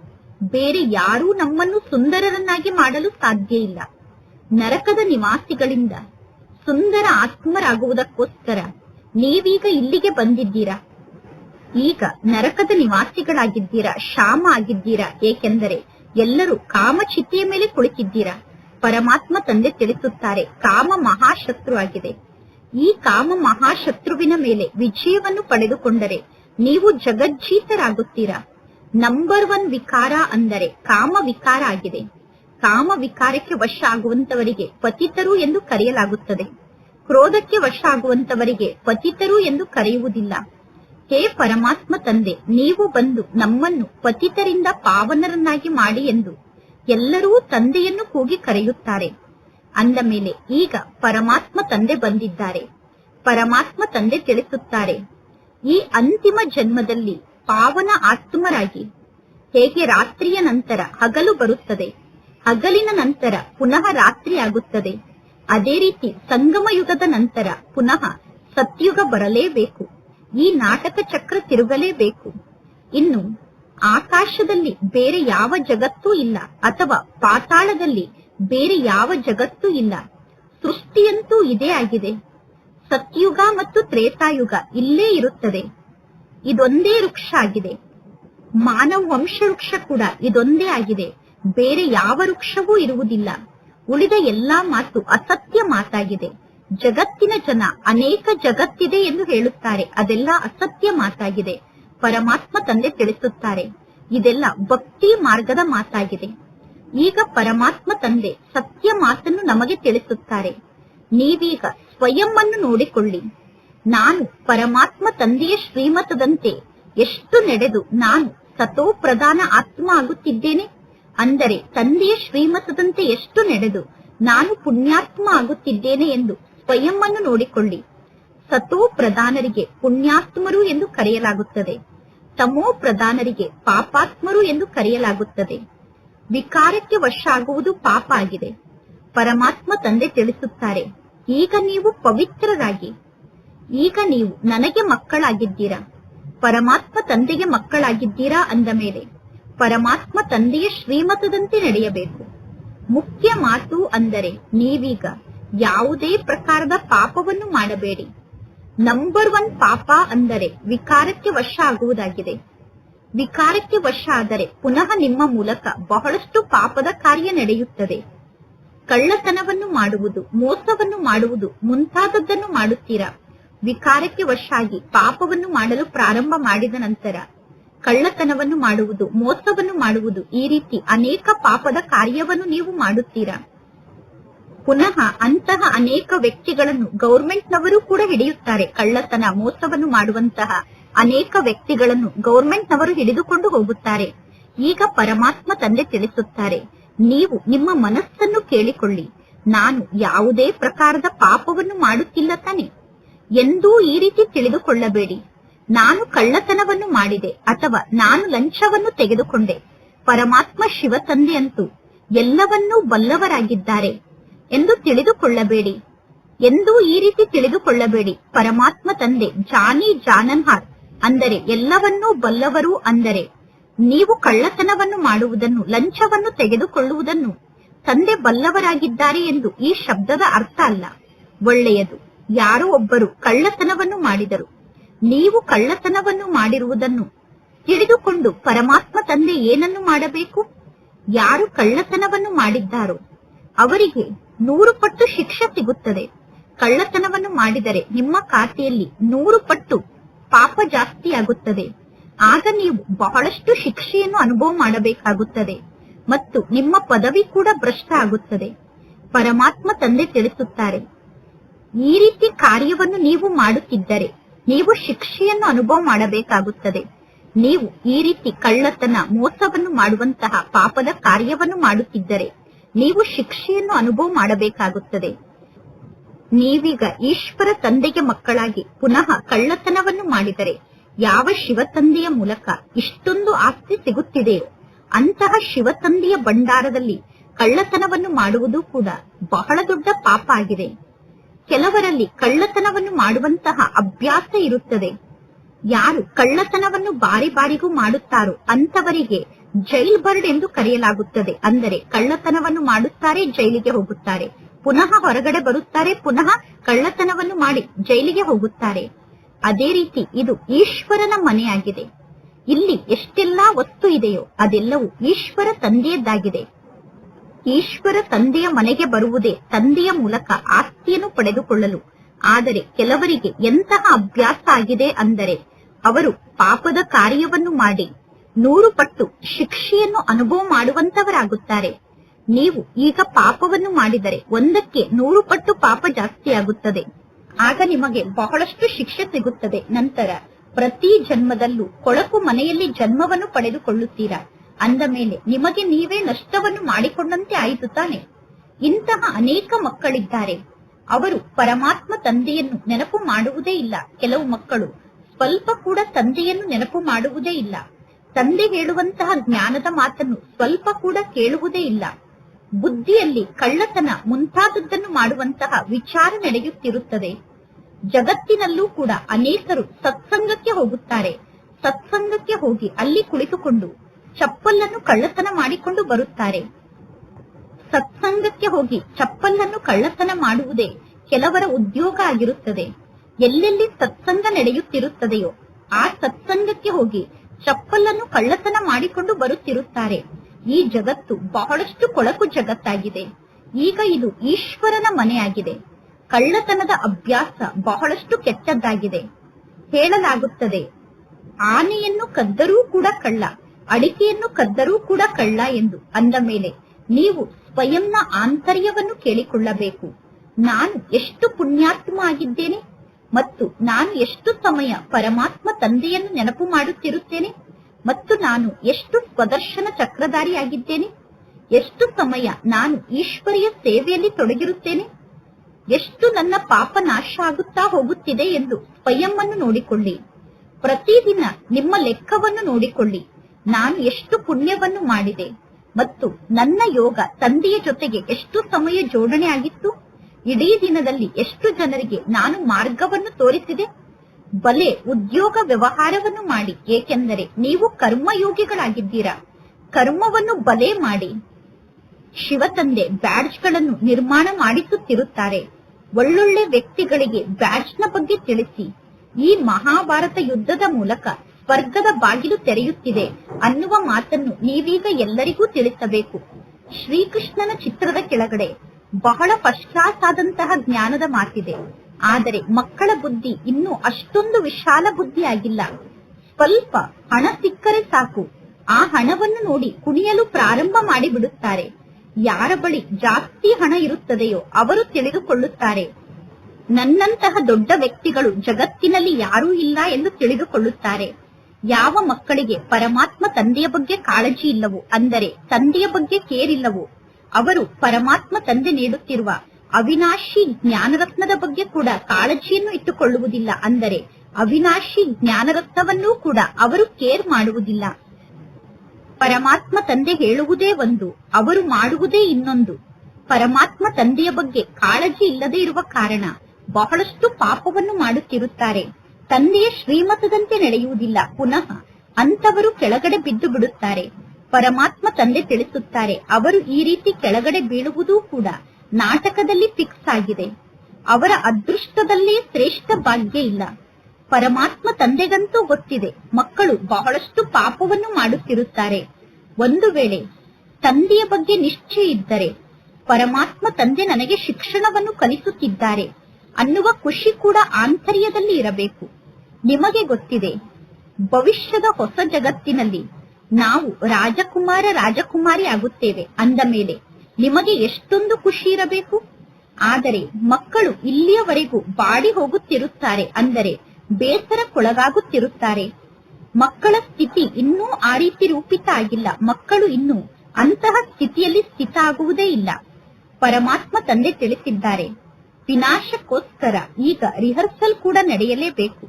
ಬೇರೆ ಯಾರೂ ನಮ್ಮನ್ನು ಸುಂದರರನ್ನಾಗಿ ಮಾಡಲು ಸಾಧ್ಯ ಇಲ್ಲ. ನರಕದ ನಿವಾಸಿಗಳಿಂದ ಸುಂದರ ಆತ್ಮರಾಗುವುದಕ್ಕೋಸ್ಕರ ನೀವೀಗ ಇಲ್ಲಿಗೆ ಬಂದಿದ್ದೀರಾ? ಈಗ ನರಕದ ನಿವಾಸಿಗಳಾಗಿದ್ದೀರಾ? ಶಾಮ ಆಗಿದ್ದೀರಾ? ಏಕೆಂದರೆ ಎಲ್ಲರೂ ಕಾಮಚಿತೆಯ ಮೇಲೆ ಕುಳಿತಿದ್ದೀರಾ? ಪರಮಾತ್ಮ ತಂದೆ ತಿಳಿಸುತ್ತಾರೆ, ಕಾಮ ಮಹಾಶತ್ರು ಆಗಿದೆ. ಈ ಕಾಮ ಮಹಾಶತ್ರುವಿನ ಮೇಲೆ ವಿಜಯವನ್ನು ಪಡೆದುಕೊಂಡರೆ ನೀವು ಜಗಜ್ಜೀತರಾಗುತ್ತೀರಾ? ನಂಬರ್ ಒನ್ ವಿಕಾರ ಅಂದರೆ ಕಾಮ ವಿಕಾರ ಆಗಿದೆ. ಕಾಮ ವಿಕಾರಕ್ಕೆ ವಶ ಆಗುವಂತವರಿಗೆ ಪತಿತರು ಎಂದು ಕರೆಯಲಾಗುತ್ತದೆ. ಕ್ರೋಧಕ್ಕೆ ವಶ ಆಗುವಂತವರಿಗೆ ಪತಿತರು ಎಂದು ಕರೆಯುವುದಿಲ್ಲ. ಹೇ ಪರಮಾತ್ಮ ತಂದೆ, ನೀವು ಬಂದು ನಮ್ಮನ್ನು ಪತಿತರಿಂದ ಪಾವನರನ್ನಾಗಿ ಮಾಡಿ ಎಂದು ಎಲ್ಲರೂ ತಂದೆಯನ್ನು ಕೂಗಿ ಕರೆಯುತ್ತಾರೆ. ಅಂದ ಮೇಲೆ ಈಗ ಪರಮಾತ್ಮ ತಂದೆ ಬಂದಿದ್ದಾರೆ. ಪರಮಾತ್ಮ ತಂದೆ ತಿಳಿಸುತ್ತಾರೆ. ಈ ಅಂತಿಮ ಜನ್ಮದಲ್ಲಿ ಪಾವನ ಆತ್ಮರಾಗಿ ಹೇಗೆ ರಾತ್ರಿಯ ನಂತರ ಹಗಲು ಬರುತ್ತದೆ, ಹಗಲಿನ ನಂತರ ಪುನಃ ರಾತ್ರಿ ಆಗುತ್ತದೆ, ಅದೇ ರೀತಿ ಸಂಗಮ ಯುಗದ ನಂತರ ಪುನಃ ಸತ್ಯುಗ ಬರಲೇಬೇಕು, ಈ ನಾಟಕ ಚಕ್ರ ತಿರುಗಲೇಬೇಕು. ಇನ್ನು ಆಕಾಶದಲ್ಲಿ ಬೇರೆ ಯಾವ ಜಗತ್ತೂ ಇಲ್ಲ ಅಥವಾ ಪಾತಾಳದಲ್ಲಿ ಬೇರೆ ಯಾವ ಜಗತ್ತು ಇಲ್ಲ. ಸೃಷ್ಟಿಯಂತೂ ಇದೇ ಆಗಿದೆ. ಸತ್ಯುಗ ಮತ್ತು ತ್ರೇತಾಯುಗ ಇಲ್ಲೇ ಇರುತ್ತದೆ. ಇದೊಂದೇ ವೃಕ್ಷ ಆಗಿದೆ. ಮಾನವ ವಂಶ ವೃಕ್ಷ ಕೂಡ ಇದೊಂದೇ ಆಗಿದೆ. ಬೇರೆ ಯಾವ ವೃಕ್ಷವೂ ಇರುವುದಿಲ್ಲ. ಉಳಿದ ಎಲ್ಲಾ ಮಾತು ಅಸತ್ಯ ಮಾತಾಗಿದೆ. ಜಗತ್ತಿನ ಜನ ಅನೇಕ ಜಗತ್ತಿದೆ ಎಂದು ಹೇಳುತ್ತಾರೆ. ಅದೆಲ್ಲ ಅಸತ್ಯ ಮಾತಾಗಿದೆ. ಪರಮಾತ್ಮ ತಂದೆ ತಿಳಿಸುತ್ತಾರೆ. ಇದೆಲ್ಲ ಭಕ್ತಿ ಮಾರ್ಗದ ಮಾತಾಗಿದೆ. ಈಗ ಪರಮಾತ್ಮ ತಂದೆ ಸತ್ಯ ಮಾತನ್ನು ನಮಗೆ ತಿಳಿಸುತ್ತಾರೆ. ನೀವೀಗ ಸ್ವಯಂ ನೋಡಿಕೊಳ್ಳಿ. ನಾನು ಪರಮಾತ್ಮ ತಂದೆಯ ಶ್ರೀಮತದಂತೆ ಎಷ್ಟು ನಡೆದು ನಾನು ಸತೋ ಪ್ರಧಾನ ಆತ್ಮ ಆಗುತ್ತಿದ್ದೇನೆ? ಅಂದರೆ ತಂದೆಯ ಶ್ರೀಮತದಂತೆ ಎಷ್ಟು ನಡೆದು ನಾನು ಪುಣ್ಯಾತ್ಮ ಆಗುತ್ತಿದ್ದೇನೆ ಎಂದು ಸ್ವಯಂ ನೋಡಿಕೊಳ್ಳಿ. ಸತೋ ಪ್ರಧಾನರಿಗೆ ಪುಣ್ಯಾತ್ಮರು ಎಂದು ಕರೆಯಲಾಗುತ್ತದೆ. ತಮೋ ಪ್ರಧಾನರಿಗೆ ಪಾಪಾತ್ಮರು ಎಂದು ಕರೆಯಲಾಗುತ್ತದೆ. ವಿಕಾರಕ್ಕೆ ವಶ ಆಗುವುದು ಪಾಪ ಆಗಿದೆ ಪರಮಾತ್ಮ ತಂದೆ ತಿಳಿಸುತ್ತಾರೆ, ಈಗ ನೀವು ಪವಿತ್ರರಾಗಿ, ಈಗ ನೀವು ನನಗೆ ಮಕ್ಕಳಾಗಿದ್ದೀರಾ? ಪರಮಾತ್ಮ ತಂದೆಗೆ ಮಕ್ಕಳಾಗಿದ್ದೀರಾ ಅಂದ ಮೇಲೆ ಪರಮಾತ್ಮ ತಂದೆಯ ಶ್ರೀಮತದಂತೆ ನಡೆಯಬೇಕು. ಮುಖ್ಯ ಮಾತು ಅಂದರೆ ನೀವೀಗ ಯಾವುದೇ ಪ್ರಕಾರದ ಪಾಪವನ್ನು ಮಾಡಬೇಡಿ. ನಂಬರ್ ಒನ್ ಪಾಪ ಅಂದರೆ ವಿಕಾರಕ್ಕೆ ವಶ ಆಗುವುದಾಗಿದೆ ವಿಕಾರಕ್ಕೆ ವಶ ಆದರೆ ಪುನಃ ನಿಮ್ಮ ಮೂಲಕ ಬಹಳಷ್ಟು ಪಾಪದ ಕಾರ್ಯ ನಡೆಯುತ್ತದೆ. ಕಳ್ಳತನವನ್ನು ಮಾಡುವುದು, ಮೋಸವನ್ನು ಮಾಡುವುದು ಮುಂತಾದದ್ದನ್ನು ಮಾಡುತ್ತೀರಾ? ವಿಕಾರಕ್ಕೆ ವಶಾಗಿ ಪಾಪವನ್ನು ಮಾಡಲು ಪ್ರಾರಂಭ ಮಾಡಿದ ನಂತರ ಕಳ್ಳತನವನ್ನು ಮಾಡುವುದು, ಮೋಸವನ್ನು ಮಾಡುವುದು ಈ ರೀತಿ ಅನೇಕ ಪಾಪದ ಕಾರ್ಯವನ್ನು ನೀವು ಮಾಡುತ್ತೀರಾ? ಪುನಃ ಅಂತಹ ಅನೇಕ ವ್ಯಕ್ತಿಗಳನ್ನು ಗೌರ್ಮೆಂಟ್ನವರು ಕೂಡ ಹಿಡಿಯುತ್ತಾರೆ ಕಳ್ಳತನ, ಮೋಸವನ್ನು ಮಾಡುವಂತಹ ಅನೇಕ ವ್ಯಕ್ತಿಗಳನ್ನು ಗೌರ್ಮೆಂಟ್ನವರು ಹಿಡಿದುಕೊಂಡು ಹೋಗುತ್ತಾರೆ. ಈಗ ಪರಮಾತ್ಮ ತಂದೆ ತಿಳಿಸುತ್ತಾರೆ, ನೀವು ನಿಮ್ಮ ಮನಸ್ಸನ್ನು ಕೇಳಿಕೊಳ್ಳಿ. ನಾನು ಯಾವುದೇ ಪ್ರಕಾರದ ಪಾಪವನ್ನು ಮಾಡುತ್ತಿಲ್ಲ ತಾನೆ. ಎಂದೂ ಈ ರೀತಿ ತಿಳಿದುಕೊಳ್ಳಬೇಡಿ. ನಾನು ಕಳ್ಳತನವನ್ನು ಮಾಡಿದೆ ಅಥವಾ ನಾನು ಲಂಚವನ್ನು ತೆಗೆದುಕೊಂಡೆ. ಪರಮಾತ್ಮ ಶಿವ ತಂದೆಯಂತೂ ಎಲ್ಲವನ್ನೂ ಬಲ್ಲವರಾಗಿದ್ದಾರೆ ಎಂದು ತಿಳಿದುಕೊಳ್ಳಬೇಡಿ. ಎಂದೂ ಈ ರೀತಿ ತಿಳಿದುಕೊಳ್ಳಬೇಡಿ. ಪರಮಾತ್ಮ ತಂದೆ ಜಾನಿ ಜಾನನ್ಹಾರ್ ಅಂದರೆ ಎಲ್ಲವನ್ನೂ ಬಲ್ಲವರು ಅಂದರೆ ನೀವು ಕಳ್ಳತನವನ್ನು ಮಾಡುವುದನ್ನು, ಲಂಚವನ್ನು ತೆಗೆದುಕೊಳ್ಳುವುದನ್ನು ತಂದೆ ಬಲ್ಲವರಾಗಿದ್ದಾರೆ ಎಂದು ಈ ಶಬ್ದದ ಅರ್ಥ ಅಲ್ಲ. ಒಳ್ಳೆಯದು. ಯಾರೋ ಒಬ್ಬರು ಕಳ್ಳತನವನ್ನು ಮಾಡಿದರು. ನೀವು ಕಳ್ಳತನವನ್ನು ಮಾಡಿರುವುದನ್ನು ತಿಳಿದುಕೊಂಡು ಪರಮಾತ್ಮ ತಂದೆ ಏನನ್ನು ಮಾಡಬೇಕು? ಯಾರು ಕಳ್ಳತನವನ್ನು ಮಾಡಿದ್ದಾರೋ? ಅವರಿಗೆ ನೂರು ಪಟ್ಟು ಶಿಕ್ಷೆ ಸಿಗುತ್ತದೆ. ಕಳ್ಳತನವನ್ನು ಮಾಡಿದರೆ ನಿಮ್ಮ ಖಾತೆಯಲ್ಲಿ ನೂರು ಪಟ್ಟು ಪಾಪ ಜಾಸ್ತಿಯಾಗುತ್ತದೆ ಆಗ ನೀವು ಬಹಳಷ್ಟು ಶಿಕ್ಷೆಯನ್ನು ಅನುಭವ ಮಾಡಬೇಕಾಗುತ್ತದೆ ಮತ್ತು ನಿಮ್ಮ ಪದವಿ ಕೂಡ ಭ್ರಷ್ಟ ಆಗುತ್ತದೆ. ಪರಮಾತ್ಮ ತಂದೆ ತಿಳಿಸುತ್ತಾರೆ, ಈ ರೀತಿ ಕಾರ್ಯವನ್ನು ನೀವು ಮಾಡುತ್ತಿದ್ದರೆ ನೀವು ಶಿಕ್ಷೆಯನ್ನು ಅನುಭವ ಮಾಡಬೇಕಾಗುತ್ತದೆ. ನೀವು ಈ ರೀತಿ ಕಳ್ಳತನ, ಮೋಸವನ್ನು ಮಾಡುವಂತಹ ಪಾಪದ ಕಾರ್ಯವನ್ನು ಮಾಡುತ್ತಿದ್ದರೆ ನೀವು ಶಿಕ್ಷೆಯನ್ನು ಅನುಭವ ಮಾಡಬೇಕಾಗುತ್ತದೆ. ನೀವೀಗ ಈಶ್ವರ ತಂದೆಯ ಮಕ್ಕಳಾಗಿ ಪುನಃ ಕಳ್ಳತನವನ್ನು ಮಾಡಿದರೆ ಯಾವ ಶಿವ ತಂದೆಯ ಮೂಲಕ ಇಷ್ಟೊಂದು ಆಸ್ತಿ ಸಿಗುತ್ತಿದೆಯೋ ಅಂತಹ ಶಿವ ತಂದೆಯ ಭಂಡಾರದಲ್ಲಿ ಕಳ್ಳತನವನ್ನು ಮಾಡುವುದು ಕೂಡ ಬಹಳ ದೊಡ್ಡ ಪಾಪ ಆಗಿದೆ. ಕೆಲವರಲ್ಲಿ ಕಳ್ಳತನವನ್ನು ಮಾಡುವಂತಹ ಅಭ್ಯಾಸ ಇರುತ್ತದೆ. ಯಾರು ಕಳ್ಳತನವನ್ನು ಬಾರಿ ಬಾರಿಗೂ ಮಾಡುತ್ತಾರೋ ಅಂತವರಿಗೆ ಜೈಲ್ ಬರ್ಡ್ ಎಂದು ಕರೆಯಲಾಗುತ್ತದೆ. ಅಂದರೆ ಕಳ್ಳತನವನ್ನು ಮಾಡುತ್ತಾರೆ, ಜೈಲಿಗೆ ಹೋಗುತ್ತಾರೆ. ಪುನಃ ಹೊರಗಡೆ ಬರುತ್ತಾರೆ, ಪುನಃ ಕಳ್ಳತನವನ್ನು ಮಾಡಿ ಜೈಲಿಗೆ ಹೋಗುತ್ತಾರೆ. ಅದೇ ರೀತಿ ಇದು ಈಶ್ವರನ ಮನೆಯಾಗಿದೆ. ಇಲ್ಲಿ ಎಷ್ಟೆಲ್ಲಾ ವಸ್ತು ಇದೆಯೋ ಅದೆಲ್ಲವೂ ಈಶ್ವರ ತಂದೆಯದ್ದಾಗಿದೆ. ಈಶ್ವರ ತಂದೆಯ ಮನೆಗೆ ಬರುವುದೇ ತಂದೆಯ ಮೂಲಕ ಆಸ್ತಿಯನ್ನು ಪಡೆದುಕೊಳ್ಳಲು. ಆದರೆ ಕೆಲವರಿಗೆ ಎಂತಹ ಅಭ್ಯಾಸ ಆಗಿದೆ ಅಂದರೆ ಅವರು ಪಾಪದ ಕಾರ್ಯವನ್ನು ಮಾಡಿ ನೂರು ಪಟ್ಟು ಶಿಕ್ಷೆಯನ್ನು ಅನುಭವ ಮಾಡುವಂತವರಾಗುತ್ತಾರೆ. ನೀವು ಈಗ ಪಾಪವನ್ನು ಮಾಡಿದರೆ ಒಂದಕ್ಕೆ ನೂರು ಪಟ್ಟು ಪಾಪ ಜಾಸ್ತಿಯಾಗುತ್ತದೆ. ಆಗ ನಿಮಗೆ ಬಹಳಷ್ಟು ಶಿಕ್ಷೆ ಸಿಗುತ್ತದೆ. ನಂತರ ಪ್ರತಿ ಜನ್ಮದಲ್ಲೂ ಕೊಳಕು ಮನೆಯಲ್ಲಿ ಜನ್ಮವನ್ನು ಪಡೆದುಕೊಳ್ಳುತ್ತೀರಾ? ಅಂದ ಮೇಲೆ ನಿಮಗೆ ನೀವೇ ನಷ್ಟವನ್ನು ಮಾಡಿಕೊಂಡಂತೆ ಆಯಿತು ತಾನೆ. ಇಂತಹ ಅನೇಕ ಮಕ್ಕಳಿದ್ದಾರೆ. ಅವರು ಪರಮಾತ್ಮ ತಂದೆಯನ್ನು ನೆನಪು ಮಾಡುವುದೇ ಇಲ್ಲ. ಕೆಲವು ಮಕ್ಕಳು ಸ್ವಲ್ಪ ಕೂಡ ತಂದೆಯನ್ನು ನೆನಪು ಮಾಡುವುದೇ ಇಲ್ಲ. ತಂದೆ ಹೇಳುವಂತಹ ಜ್ಞಾನದ ಮಾತನ್ನು ಸ್ವಲ್ಪ ಕೂಡ ಕೇಳುವುದೇ ಇಲ್ಲ. ಬುದ್ಧಿಯಲ್ಲಿ ಕಳ್ಳತನ ಮುಂತಾದದ್ದನ್ನು ಮಾಡುವಂತಹ ವಿಚಾರ ನಡೆಯುತ್ತಿರುತ್ತದೆ. ಜಗತ್ತಿನಲ್ಲೂ ಕೂಡ ಅನೇಕರು ಸತ್ಸಂಗಕ್ಕೆ ಹೋಗುತ್ತಾರೆ. ಸತ್ಸಂಗಕ್ಕೆ ಹೋಗಿ ಅಲ್ಲಿ ಕುಳಿತುಕೊಂಡು ಚಪ್ಪಲನ್ನು ಕಳ್ಳತನ ಮಾಡಿಕೊಂಡು ಬರುತ್ತಾರೆ. ಸತ್ಸಂಗಕ್ಕೆ ಹೋಗಿ ಚಪ್ಪಲನ್ನು ಕಳ್ಳತನ ಮಾಡುವುದೇ ಕೆಲವರ ಉದ್ಯೋಗ ಆಗಿರುತ್ತದೆ. ಎಲ್ಲೆಲ್ಲಿ ಸತ್ಸಂಗ ನಡೆಯುತ್ತಿರುತ್ತದೆಯೋ ಆ ಸತ್ಸಂಗಕ್ಕೆ ಹೋಗಿ ಚಪ್ಪಲನ್ನು ಕಳ್ಳತನ ಮಾಡಿಕೊಂಡು ಬರುತ್ತಿರುತ್ತಾರೆ. ಈ ಜಗತ್ತು ಬಹಳಷ್ಟು ಕೊಳಕು ಜಗತ್ತಾಗಿದೆ. ಈಗ ಇದು ಈಶ್ವರನ ಮನೆಯಾಗಿದೆ. ಕಳ್ಳತನದ ಅಭ್ಯಾಸ ಬಹಳಷ್ಟು ಕೆಟ್ಟದ್ದಾಗಿದೆ. ಹೇಳಲಾಗುತ್ತದೆ, ಆನೆಯನ್ನು ಕದ್ದರೂ ಕೂಡ ಕಳ್ಳ, ಅಡಿಕೆಯನ್ನು ಕದ್ದರೂ ಕೂಡ ಕಳ್ಳ ಎಂದು ಅಂದ ಮೇಲೆ ನೀವು ಸ್ವಯಂನ ಆಂತರ್ಯವನ್ನು ಕೇಳಿಕೊಳ್ಳಬೇಕು. ನಾನು ಎಷ್ಟು ಪುಣ್ಯಾತ್ಮ ಆಗಿದ್ದೇನೆ ಮತ್ತು ನಾನು ಎಷ್ಟು ಸಮಯ ಪರಮಾತ್ಮ ತಂದೆಯನ್ನು ನೆನಪು ಮಾಡುತ್ತಿರುತ್ತೇನೆ? ಮತ್ತು ನಾನು ಎಷ್ಟು ಪ್ರದರ್ಶನ ಚಕ್ರಧಾರಿಯಾಗಿದ್ದೇನೆ? ಎಷ್ಟು ಸಮಯ ನಾನು ಈಶ್ವರಿಯ ಸೇವೆಯಲ್ಲಿ ತೊಡಗಿರುತ್ತೇನೆ? ಎಷ್ಟು ನನ್ನ ಪಾಪ ನಾಶ ಆಗುತ್ತಾ ಹೋಗುತ್ತಿದೆ ಎಂದು ಸ್ವಯಂ ನೋಡಿಕೊಳ್ಳಿ. ಪ್ರತಿದಿನ ನಿಮ್ಮ ಲೆಕ್ಕವನ್ನು ನೋಡಿಕೊಳ್ಳಿ. ನಾನು ಎಷ್ಟು ಪುಣ್ಯವನ್ನು ಮಾಡಿದೆ. ಮತ್ತು ನನ್ನ ಯೋಗ ತಂದೆಯ ಜೊತೆಗೆ ಎಷ್ಟು ಸಮಯ ಜೋಡಣೆ ಆಗಿತ್ತು? ಇಡೀ ದಿನದಲ್ಲಿ ಎಷ್ಟು ಜನರಿಗೆ ನಾನು ಮಾರ್ಗವನ್ನು ತೋರಿಸಿದೆ? ಬಲೆ ಉದ್ಯೋಗ ವ್ಯವಹಾರವನ್ನು ಮಾಡಿ. ಏಕೆಂದರೆ ನೀವು ಕರ್ಮಯೋಗಿಗಳಾಗಿದ್ದೀರಾ. ಕರ್ಮವನ್ನು ಬಲೆ ಮಾಡಿ. ಶಿವತಂದೆ ಬ್ಯಾಡ್ಜ್ಗಳನ್ನು ನಿರ್ಮಾಣ ಮಾಡಿಸುತ್ತಿರುತ್ತಾರೆ. ಒಳ್ಳೊಳ್ಳೆ ವ್ಯಕ್ತಿಗಳಿಗೆ ಬ್ಯಾಡ್ಜ್ನ ಬಗ್ಗೆ ತಿಳಿಸಿ. ಈ ಮಹಾಭಾರತ ಯುದ್ಧದ ಮೂಲಕ ಸ್ವರ್ಗದ ಬಾಗಿಲು ತೆರೆಯುತ್ತಿದೆ ಅನ್ನುವ ಮಾತನ್ನು ನೀವೀಗ ಎಲ್ಲರಿಗೂ ತಿಳಿಸಬೇಕು. ಶ್ರೀಕೃಷ್ಣನ ಚಿತ್ರದ ಕೆಳಗಡೆ ಬಹಳ ಫಸ್ಟ್ ಕ್ಲಾಸ್ ಆದಂತಹ ಜ್ಞಾನದ ಮಾತಿದೆ. ಆದರೆ ಮಕ್ಕಳ ಬುದ್ಧಿ ಇನ್ನೂ ಅಷ್ಟೊಂದು ವಿಶಾಲ ಬುದ್ಧಿಯಾಗಿಲ್ಲ. ಸ್ವಲ್ಪ ಹಣ ಸಿಕ್ಕರೆ ಸಾಕು. ಆ ಹಣವನ್ನು ನೋಡಿ ಕುಣಿಯಲು ಪ್ರಾರಂಭ ಮಾಡಿಬಿಡುತ್ತಾರೆ. ಯಾರ ಬಳಿ ಜಾಸ್ತಿ ಹಣ ಇರುತ್ತದೆಯೋ ಅವರು ತಿಳಿದುಕೊಳ್ಳುತ್ತಾರೆ. ನನ್ನಂತಹ ದೊಡ್ಡ ವ್ಯಕ್ತಿಗಳು ಜಗತ್ತಿನಲ್ಲಿ ಯಾರೂ ಇಲ್ಲ ಎಂದು ತಿಳಿದುಕೊಳ್ಳುತ್ತಾರೆ. ಯಾವ ಮಕ್ಕಳಿಗೆ ಪರಮಾತ್ಮ ತಂದೆಯ ಬಗ್ಗೆ ಕಾಳಜಿ ಇಲ್ಲವೋ, ಅಂದರೆ ತಂದೆಯ ಬಗ್ಗೆ ಕೇರಿಲ್ಲವೋ ಅವರು ಪರಮಾತ್ಮ ತಂದೆ ನೀಡುತ್ತಿರುವ ಅವಿನಾಶಿ ಜ್ಞಾನರತ್ನದ ಬಗ್ಗೆ ಕೂಡ ಕಾಳಜಿಯನ್ನು ಇಟ್ಟುಕೊಳ್ಳುವುದಿಲ್ಲ ಅಂದರೆ ಅವಿನಾಶಿ ಜ್ಞಾನರತ್ನವನ್ನೂ ಕೂಡ ಅವರು ಕೇರ್ ಮಾಡುವುದಿಲ್ಲ. ಪರಮಾತ್ಮ ತಂದೆ ಹೇಳುವುದೇ ಒಂದು, ಅವರು ಮಾಡುವುದೇ ಇನ್ನೊಂದು. ಪರಮಾತ್ಮ ತಂದೆಯ ಬಗ್ಗೆ ಕಾಳಜಿ ಇಲ್ಲದೆ ಇರುವ ಕಾರಣ ಬಹಳಷ್ಟು ಪಾಪವನ್ನು ಮಾಡುತ್ತಿರುತ್ತಾರೆ. ತಂದೆಯ ಶ್ರೀಮತದಂತೆ ನಡೆಯುವುದಿಲ್ಲ, ಪುನಃ ಅಂತವರು ಕೆಳಗಡೆ ಬಿದ್ದು ಬಿಡುತ್ತಾರೆ. ಪರಮಾತ್ಮ ತಂದೆ ತಿಳಿಸುತ್ತಾರೆ, ಅವರು ಈ ರೀತಿ ಕೆಳಗಡೆ ಬೀಳುವುದೂ ಕೂಡ ನಾಟಕದಲ್ಲಿ ಫಿಕ್ಸ್ ಆಗಿದೆ. ಅವರ ಅದೃಷ್ಟದಲ್ಲೇ ಶ್ರೇಷ್ಠ ಭಾಗ್ಯ ಇಲ್ಲ. ಪರಮಾತ್ಮ ತಂದೆಗಂತೂ ಗೊತ್ತಿದೆ, ಮಕ್ಕಳು ಬಹಳಷ್ಟು ಪಾಪವನ್ನು ಮಾಡುತ್ತಿರುತ್ತಾರೆ. ಒಂದು ವೇಳೆ ತಂದೆಯ ಬಗ್ಗೆ ನಿಶ್ಚಯ ಇದ್ದರೆ, ಪರಮಾತ್ಮ ತಂದೆ ನನಗೆ ಶಿಕ್ಷಣವನ್ನು ಕಲಿಸುತ್ತಿದ್ದಾರೆ ಅನ್ನುವ ಖುಷಿ ಕೂಡ ಆಂತರ್ಯದಲ್ಲಿ ಇರಬೇಕು. ನಿಮಗೆ ಗೊತ್ತಿದೆ, ಭವಿಷ್ಯದ ಹೊಸ ಜಗತ್ತಿನಲ್ಲಿ ನಾವು ರಾಜಕುಮಾರ ರಾಜಕುಮಾರಿ ಆಗುತ್ತೇವೆ ಅಂದ ಮೇಲೆ ನಿಮಗೆ ಎಷ್ಟೊಂದು ಖುಷಿ ಇರಬೇಕು? ಆದರೆ ಮಕ್ಕಳು ಇಲ್ಲಿಯವರೆಗೂ ಬಾಡಿ ಹೋಗುತ್ತಿರುತ್ತಾರೆ ಅಂದರೆ ಬೇಸರಕ್ಕೊಳಗಾಗುತ್ತಿರುತ್ತಾರೆ. ಮಕ್ಕಳ ಸ್ಥಿತಿ ಇನ್ನೂ ಆ ರೀತಿ ರೂಪಿತ ಆಗಿಲ್ಲ. ಮಕ್ಕಳು ಇನ್ನು ಅಂತಹ ಸ್ಥಿತಿಯಲ್ಲಿ ಸ್ಥಿತ ಆಗುವುದೇ ಇಲ್ಲ. ಪರಮಾತ್ಮ ತಂದೆ ತಿಳಿಸಿದ್ದಾರೆ, ವಿನಾಶಕ್ಕೋಸ್ಕರ ಈಗ ರಿಹರ್ಸಲ್ ಕೂಡ ನಡೆಯಲೇಬೇಕು.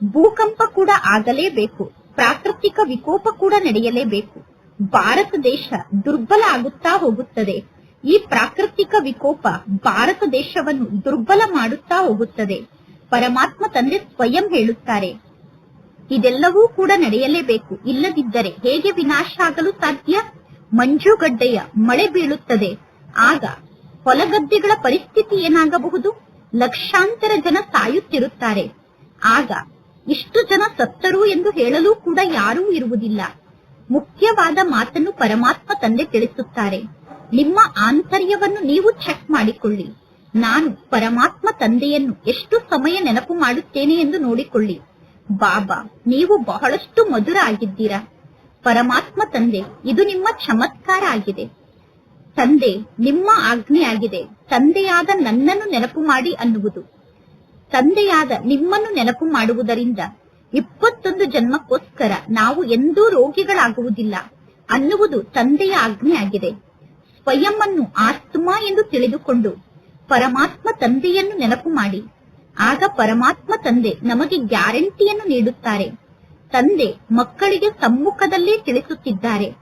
ಭೂಕಂಪ ಕೂಡ ಆಗಲೇಬೇಕು. ಪ್ರಾಕೃತಿಕ ವಿಕೋಪ ಕೂಡ ನಡೆಯಲೇಬೇಕು. ಭಾರತ ದೇಶ ದುರ್ಬಲ ಆಗುತ್ತಾ ಹೋಗುತ್ತದೆ. ಈ ಪ್ರಾಕೃತಿಕ ವಿಕೋಪ ಭಾರತ ದೇಶವನ್ನು ದುರ್ಬಲ ಮಾಡುತ್ತಾ ಹೋಗುತ್ತದೆ. ಪರಮಾತ್ಮ ತಂದೆ ಸ್ವಯಂ ಹೇಳುತ್ತಾರೆ. ಇದೆಲ್ಲವೂ ಕೂಡ ನಡೆಯಲೇಬೇಕು. ಇಲ್ಲದಿದ್ದರೆ ಹೇಗೆ ವಿನಾಶ ಆಗಲು ಸಾಧ್ಯ? ಮಂಜುಗಡ್ಡೆಯ ಮಳೆ ಬೀಳುತ್ತದೆ. ಆಗ ಹೊಲಗದ್ದೆಗಳ ಪರಿಸ್ಥಿತಿ ಏನಾಗಬಹುದು? ಲಕ್ಷಾಂತರ ಜನ ಸಾಯುತ್ತಿರುತ್ತಾರೆ. ಆಗ ಇಷ್ಟು ಜನ ಸತ್ತರು ಎಂದು ಹೇಳಲು ಕೂಡ ಯಾರೂ ಇರುವುದಿಲ್ಲ. ಮುಖ್ಯವಾದ ಮಾತನ್ನು ಪರಮಾತ್ಮ ತಂದೆ ತಿಳಿಸುತ್ತಾರೆ. ನಿಮ್ಮ ಆಂತರ್ಯವನ್ನು ನೀವು ಚೆಕ್ ಮಾಡಿಕೊಳ್ಳಿ. ನಾನು ಪರಮಾತ್ಮ ತಂದೆಯನ್ನು ಎಷ್ಟು ಸಮಯ ನೆನಪು ಮಾಡುತ್ತೇನೆ ಎಂದು ನೋಡಿಕೊಳ್ಳಿ. ಬಾಬಾ, ನೀವು ಬಹಳಷ್ಟು ಮಧುರ ಆಗಿದ್ದೀರಾ. ಪರಮಾತ್ಮ ತಂದೆ, ಇದು ನಿಮ್ಮ ಚಮತ್ಕಾರ ಆಗಿದೆ. ತಂದೆ, ನಿಮ್ಮ ಆಜ್ಞೆಯಾಗಿದೆ. ತಂದೆಯಾದ ನನ್ನನ್ನು ನೆನಪು ಮಾಡಿ ಅನ್ನುವುದು. ತಂದೆಯಾದ ನಿಮ್ಮನ್ನು ನೆನಪು ಮಾಡುವುದರಿಂದ ಇಪ್ಪತ್ತೊಂದು ಜನ್ಮಕ್ಕೋಸ್ಕರ ನಾವು ಎಂದೂ ರೋಗಿಗಳಾಗುವುದಿಲ್ಲ ಅನ್ನುವುದು ತಂದೆಯ ಆಜ್ಞೆಯಾಗಿದೆ. ಸ್ವಯಂ ಆತ್ಮ ಎಂದು ತಿಳಿದುಕೊಂಡು ಪರಮಾತ್ಮ ತಂದೆಯನ್ನು ನೆನಪು ಮಾಡಿ. ಆಗ ಪರಮಾತ್ಮ ತಂದೆ ನಮಗೆ ಗ್ಯಾರಂಟಿಯನ್ನು ನೀಡುತ್ತಾರೆ. ತಂದೆ ಮಕ್ಕಳಿಗೆ ಸಮ್ಮುಖದಲ್ಲೇ ತಿಳಿಸುತ್ತಿದ್ದಾರೆ.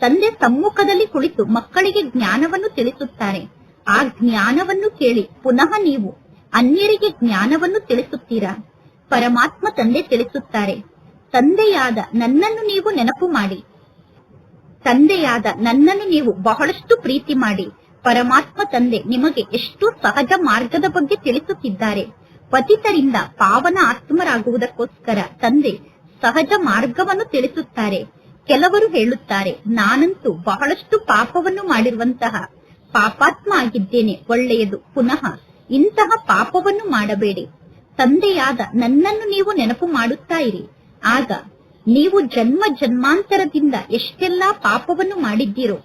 ತಂದೆ ಸಮ್ಮುಖದಲ್ಲಿ ಕುಳಿತು ಮಕ್ಕಳಿಗೆ ಜ್ಞಾನವನ್ನು ತಿಳಿಸುತ್ತಾರೆ. ಆ ಜ್ಞಾನವನ್ನು ಕೇಳಿ ಪುನಃ ನೀವು ಅನ್ಯರಿಗೆ ಜ್ಞಾನವನ್ನು ತಿಳಿಸುತ್ತೀರಾ? ಪರಮಾತ್ಮ ತಂದೆ ತಿಳಿಸುತ್ತಾರೆ. ತಂದೆಯಾದ ನನ್ನನ್ನು ನೀವು ನೆನಪು ಮಾಡಿ. ತಂದೆಯಾದ ನನ್ನನ್ನು ನೀವು ಬಹಳಷ್ಟು ಪ್ರೀತಿ ಮಾಡಿ. ಪರಮಾತ್ಮ ತಂದೆ ನಿಮಗೆ ಎಷ್ಟು ಸಹಜ ಮಾರ್ಗದ ಬಗ್ಗೆ ತಿಳಿಸುತ್ತಿದ್ದಾರೆ. ಪತಿತರಿಂದ ಪಾವನ ಆತ್ಮರಾಗುವುದಕ್ಕೋಸ್ಕರ ತಂದೆ ಸಹಜ ಮಾರ್ಗವನ್ನು ತಿಳಿಸುತ್ತಾರೆ. ಕೆಲವರು ಹೇಳುತ್ತಾರೆ, ನಾನಂತೂ ಬಹಳಷ್ಟು ಪಾಪವನ್ನು ಮಾಡಿರುವಂತಹ ಪಾಪಾತ್ಮ ಆಗಿದ್ದೇನೆ, ಒಳ್ಳೆಯದು. ಪುನಃ ಇಂತಹ ಪಾಪವನ್ನು ಮಾಡಬೇಡಿ. ತಂದೆಯಾದ ನನ್ನನ್ನು ನೀವು ನೆನಪು ಮಾಡುತ್ತಾ ಇರಿ. ಆಗ ನೀವು ಜನ್ಮ ಜನ್ಮಾಂತರದಿಂದ ಎಷ್ಟೆಲ್ಲಾ ಪಾಪವನ್ನು ಮಾಡಿದ್ದೀರೋ,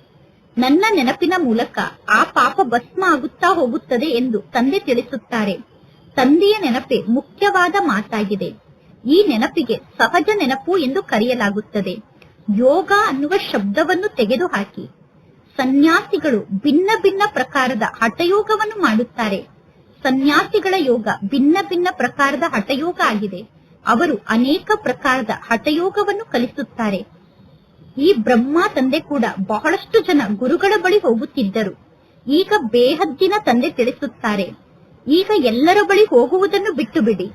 ನನ್ನ ನೆನಪಿನ ಮೂಲಕ ಆ ಪಾಪ ಭಸ್ಮ ಆಗುತ್ತಾ ಹೋಗುತ್ತದೆ ಎಂದು ತಂದೆ ತಿಳಿಸುತ್ತಾರೆ. ತಂದೆಯ ನೆನಪೆ ಮುಖ್ಯವಾದ ಮಾತಾಗಿದೆ. ಈ ನೆನಪಿಗೆ ಸಹಜ ನೆನಪು ಎಂದು ಕರೆಯಲಾಗುತ್ತದೆ. ಯೋಗ ಅನ್ನುವ ಶಬ್ದವನ್ನು ತೆಗೆದುಹಾಕಿ. ಸನ್ಯಾಸಿಗಳು ಭಿನ್ನ ಭಿನ್ನ ಪ್ರಕಾರದ ಹಠಯೋಗವನ್ನು ಮಾಡುತ್ತಾರೆ. ಸನ್ಯಾಸಿಗಳ ಯೋಗ ಭಿನ್ನ ಭಿನ್ನ ಪ್ರಕಾರದ ಹಠಯೋಗ ಆಗಿದೆ. ಅವರು ಅನೇಕ ಪ್ರಕಾರದ ಹಠಯೋಗವನ್ನು ಕಲಿಸುತ್ತಾರೆ. ಈ ಬ್ರಹ್ಮ ತಂದೆ ಕೂಡ ಬಹಳಷ್ಟು ಜನ ಗುರುಗಳ ಬಳಿ ಹೋಗುತ್ತಿದ್ದರು. ಈಗ ಬೇಹದ್ದಿನ ತಂದೆ ತಿಳಿಸುತ್ತಾರೆ. ಈಗ ಎಲ್ಲರ ಬಳಿ ಹೋಗುವುದನ್ನು ಬಿಟ್ಟು ಬಿಡಿ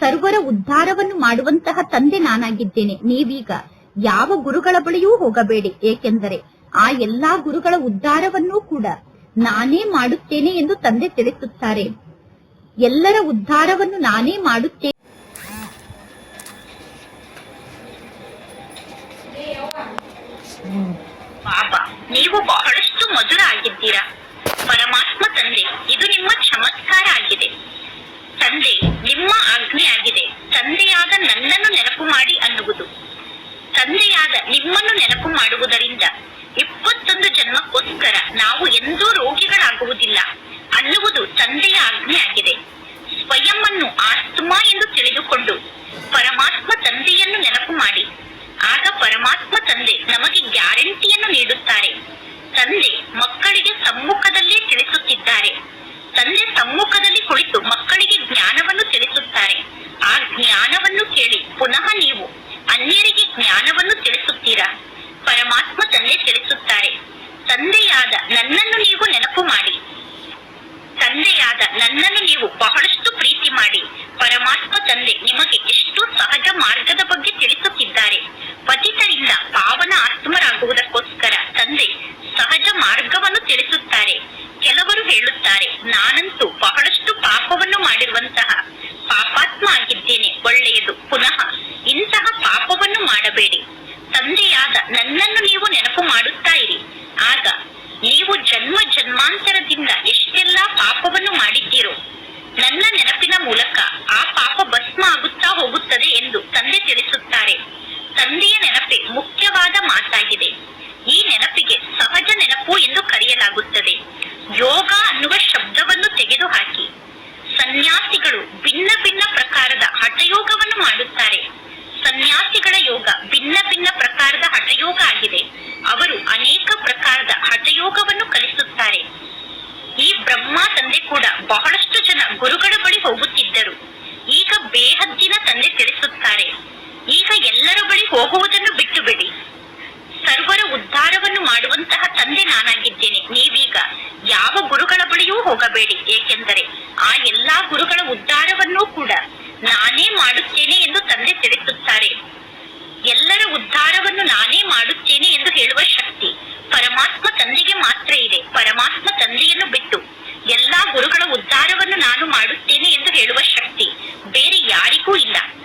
ಸರ್ವರ ಉದ್ಧಾರವನ್ನು ಮಾಡುವಂತಹ ತಂದೆ ನಾನಾಗಿದ್ದೇನೆ. ನೀವೀಗ ಯಾವ ಗುರುಗಳ ಬಳಿಯೂ ಹೋಗಬೇಡಿ. ಏಕೆಂದರೆ ಆ ಎಲ್ಲಾ ಗುರುಗಳ ಉದ್ಧಾರವನ್ನೂ ಕೂಡ ನಾನೇ ಮಾಡುತ್ತೇನೆ ಎಂದು ತಂದೆ ತಿಳಿಸುತ್ತಾರೆ. ಎಲ್ಲರ ಉದ್ಧಾರವನ್ನು ನಾನೇ ಮಾಡುತ್ತೇನೆ ನೀವು ಬಹಳಷ್ಟು ಮಧುರ ಆಗಿದ್ದೀರಾ ಪರಮಾತ್ಮ ತಂದೆ, ಇದು ನಿಮ್ಮ ಚಮತ್ಕಾರ ಆಗಿದೆ. ತಂದೆ, ನಿಮ್ಮ ಆಜ್ಞೆ ಆಗಿದೆ. ತಂದೆಯಾದ ನನ್ನನ್ನು ನೆನಪು ಮಾಡಿ ಅನ್ನುವುದು. ತಂದೆಯಾದ ನಿಮ್ಮನ್ನು ನೆನಪು ಮಾಡುವುದರಿಂದ ಇಪ್ಪತ್ತೊಂದು ಜನ್ಮಕ್ಕೋಸ್ಕರ ನಾವು ಎಂದೂ ರೋಗಿಗಳಾಗುವುದಿಲ್ಲ. ಅನ್ನುವುದು ತಂದೆಯ ಆಜ್ಞೆ ಆಗಿದೆ ಸ್ವಯಂ ಅನ್ನು ಆತ್ಮ ಎಂದು ತಿಳಿದುಕೊಂಡು ಪರಮಾತ್ಮ ತಂದೆಯನ್ನು ನೆನಪು ಮಾಡಿ. ಆಗ ಪರಮಾತ್ಮ ತಂದೆ ನಮಗೆ ಗ್ಯಾರಂಟಿಯನ್ನು ನೀಡುತ್ತಾರೆ ತಂದೆ ಮಕ್ಕಳಿಗೆ ಸಮ್ಮುಖದಲ್ಲೇ ತಿಳಿಸುತ್ತಿದ್ದಾರೆ ತಂದೆ ಸಮ್ಮುಖದಲ್ಲಿ ಕುಳಿತು ಮಕ್ಕಳಿಗೆ ಜ್ಞಾನವನ್ನು ತಿಳಿಸುತ್ತಾರೆ ಆ ಜ್ಞಾನವನ್ನು ಕೇಳಿ ಪುನಃ ನೀವು ಅನ್ಯರಿಗೆ ಜ್ಞಾನವನ್ನು ತಿಳಿಸುತ್ತೀರಾ ಪರಮಾತ್ಮ ತಂದೆ ತಿಳಿಸುತ್ತಾರೆ ತಂದೆಯಾದ ನನ್ನನ್ನು ನೀವು ನೆನಪು ಮಾಡಿ ತಂದೆಯಾದ ನನ್ನನ್ನು ನೀವು ಬಹಳಷ್ಟು ಪ್ರೀತಿ ಮಾಡಿ ಪರಮಾತ್ಮ ತಂದೆ ನಿಮಗೆ ಎಷ್ಟು ಸಹಜ ಮಾರ್ಗದ ಬಗ್ಗೆ ತಿಳಿಸುತ್ತಿದ್ದಾರೆ ಪತಿತರಿಂದ ಪಾವನ ಆತ್ಮರಾಗುವುದಕ್ಕೋಸ್ಕರ ತಂದೆ ಸಹಜ ಮಾರ್ಗವನ್ನು ತಿಳಿಸುತ್ತಾರೆ ಕೆಲವರು ಹೇಳುತ್ತಾರೆ ನಾನಂತೂ ಬಹಳಷ್ಟು ಪಾಪವನ್ನು ಮಾಡಿರುವಂತಹ ಪಾಪಾತ್ಮ ಆಗಿದ್ದೇನೆ ಒಳ್ಳೆಯದು ಪುನಃ ಇಂತಹ ಪಾಪವನ್ನು ಮಾಡಬೇಡಿ ತಂದೆಯಾದ ನನ್ನನ್ನು ನೀವು ನೆನಪು ಮಾಡುತ್ತಾ ಇರಿ ಆಗ ನೀವು ಜನ್ಮ ಜನ್ಮಾಂತರದಿಂದ ಎಷ್ಟೆಲ್ಲಾ ಪಾಪವನ್ನು ಮಾಡಿದ್ದೀರೋ ನನ್ನ ನೆನಪಿನ ಮೂಲಕ ಆ ಪಾಪ ಭಸ್ಮ ಆಗುತ್ತಾ ಹೋಗುತ್ತದೆ ಎಂದು ತಂದೆ ತಿಳಿಸುತ್ತಾರೆ ತಂದೆಯ ನೆನಪೇ ಮುಖ್ಯವಾದ ಮಾತಾಗಿದೆ. ಈ ನೆನಪಿಗೆ ಸಹಜ ನೆನಪು ಎಂದು ಕರೆಯಲಾಗುತ್ತದೆ. ಯೋಗ ಅನ್ನುವ ಶಬ್ದವನ್ನು ತೆಗೆದುಹಾಕಿ. ಸನ್ಯಾಸಿಗಳು ಭಿನ್ನ ಭಿನ್ನ ಪ್ರಕಾರದ ಹಠಯೋಗವನ್ನು ಮಾಡುತ್ತಾರೆ. ಸನ್ಯಾಸಿಗಳ ಯೋಗ ಭಿನ್ನ ಭಿನ್ನ ಪ್ರಕಾರದ ಹಠಯೋಗ ಆಗಿದೆ. ಅವರು ಅನೇಕ ಪ್ರಕಾರದ ಹಠಯೋಗವನ್ನು ಕಲಿಸುತ್ತಾರೆ. ಈ ಬ್ರಹ್ಮ ತಂದೆ ಕೂಡ ಬಹಳಷ್ಟು 不一样。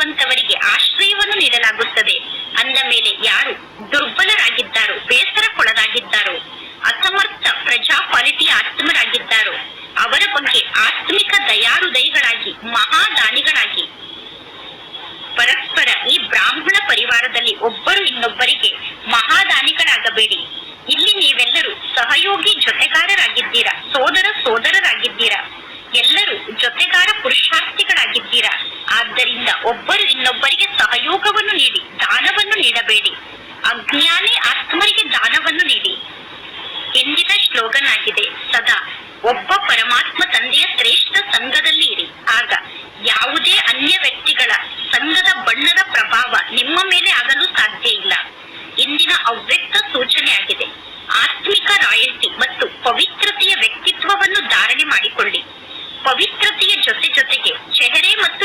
ಅಂತವರಿಗೆ ಆಶ್ರಯವನ್ನು ನೀಡಲಾಗುತ್ತದೆ. ಅಂದ ಮೇಲೆ ಯಾರು ದುರ್ಬಲರಾಗಿದ್ದಾರೋ, ಬೇಸರಕ್ಕೊಳಗಾಗಿದ್ದಾರೋ, ಅಸಮರ್ಥ ಪ್ರಜಾಪಾಲಿಟಿಯ ಆತ್ಮರಾಗಿದ್ದಾರೋ, ಅವರ ಬಗ್ಗೆ ಆತ್ಮಿಕ ದಯಾರುದಯಿಗಳಾಗಿ ಮಹಾದಾನಿಗಳಾಗಿ, ಪರಸ್ಪರ ಈ ಬ್ರಾಹ್ಮಣ ಪರಿವಾರದಲ್ಲಿ ಒಬ್ಬರು ಇನ್ನೊಬ್ಬರಿಗೆ ಮಹಾದಾನಿಗಳಾಗಬೇಡಿ. ಒಬ್ಬರು ಇನ್ನೊಬ್ಬರಿಗೆ ಸಹಯೋಗವನ್ನು ನೀಡಿ, ದಾನವನ್ನು ನೀಡಬೇಡಿ. ಅಜ್ಞಾನಿ ಆತ್ಮರಿಗೆ ದಾನವನ್ನು ನೀಡಿ. ಎಂದಿನ ಶ್ಲೋಗನ್ ಆಗಿದೆ ಸದಾ ಒಬ್ಬ ಪರಮಾತ್ಮ ತಂದೆಯ ಶ್ರೇಷ್ಠ ಸಂಘದಲ್ಲಿ ಇರಿ. ಆಗ ಯಾವುದೇ ಅನ್ಯ ವ್ಯಕ್ತಿಗಳ ಸಂಘದ ಬಣ್ಣದ ಪ್ರಭಾವ ನಿಮ್ಮ ಮೇಲೆ ಆಗಲು ಸಾಧ್ಯ ಇಲ್ಲ. ಇಂದಿನ ಅವ್ಯಕ್ತ ಸೂಚನೆ ಆಗಿದೆ ಆತ್ಮಿಕ ರಾಯಲ್ಟಿ ಮತ್ತು ಪವಿತ್ರತೆಯ ವ್ಯಕ್ತಿತ್ವವನ್ನು ಧಾರಣೆ ಮಾಡಿಕೊಳ್ಳಿ. ಪವಿತ್ರತೆಯ ಜೊತೆ ಜೊತೆಗೆ ಚೆಹರೆ ಮತ್ತು